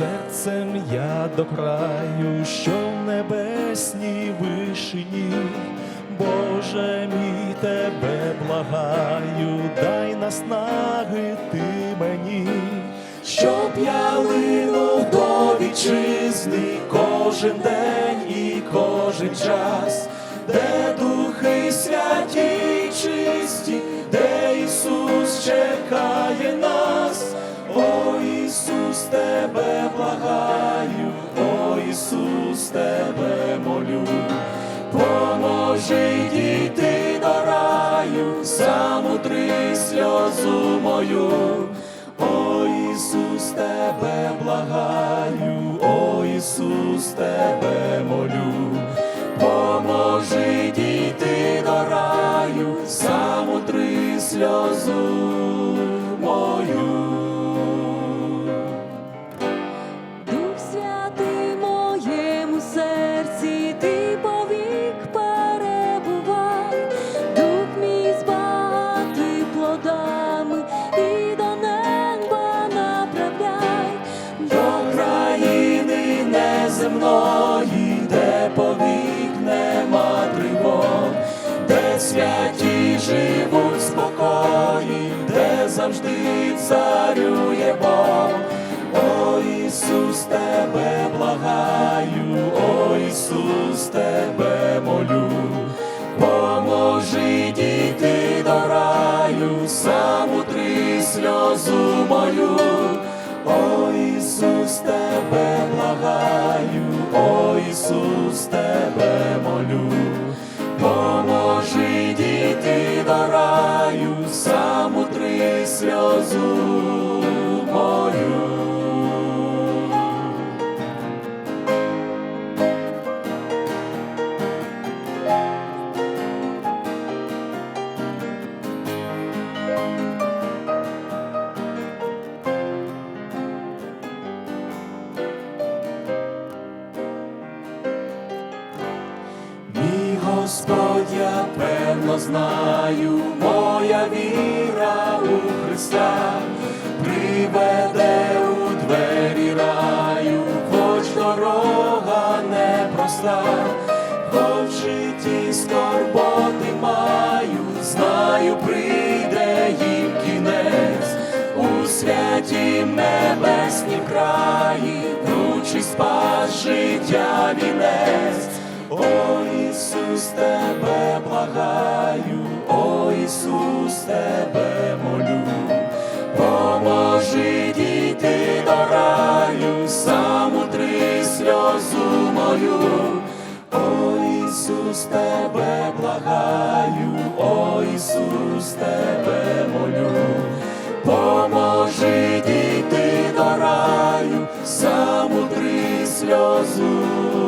серцем я до краю, що в небесній вишині, Боже мій тебе благаю, дай наснаги ти мені, щоб я линув до вітчизни кожен день і кожен час, де духи святі й чисті, де Ісус чекає благаю, о Ісус, тебе молю, поможи дійти до раю, замутри сльозу мою, о Ісус, тебе благаю, о Ісус, тебе молю, поможи дійти до раю, замутри сльозу неземної, де повік нема тривог, де святі живуть спокої, де завжди царює Бог. О Ісус, тебе благаю, о Ісус, тебе молю, поможи дійти до раю, самутри сльозу мою. О Ісус, тебе Господь, я певно знаю, моя віра у Христа. Приведе у двері раю, хоч дорога непроста, хоч житті скорботи маю, знаю, прийде їм кінець. У святім небеснім краї, кручий спас життя вінець. Ісус, тебе благаю, о Ісус, тебе молю, поможи дійти до раю, самутри сльозу мою, о Ісус, тебе благаю, о Ісус, тебе молю, поможи дійти до раю, самутри сльозу.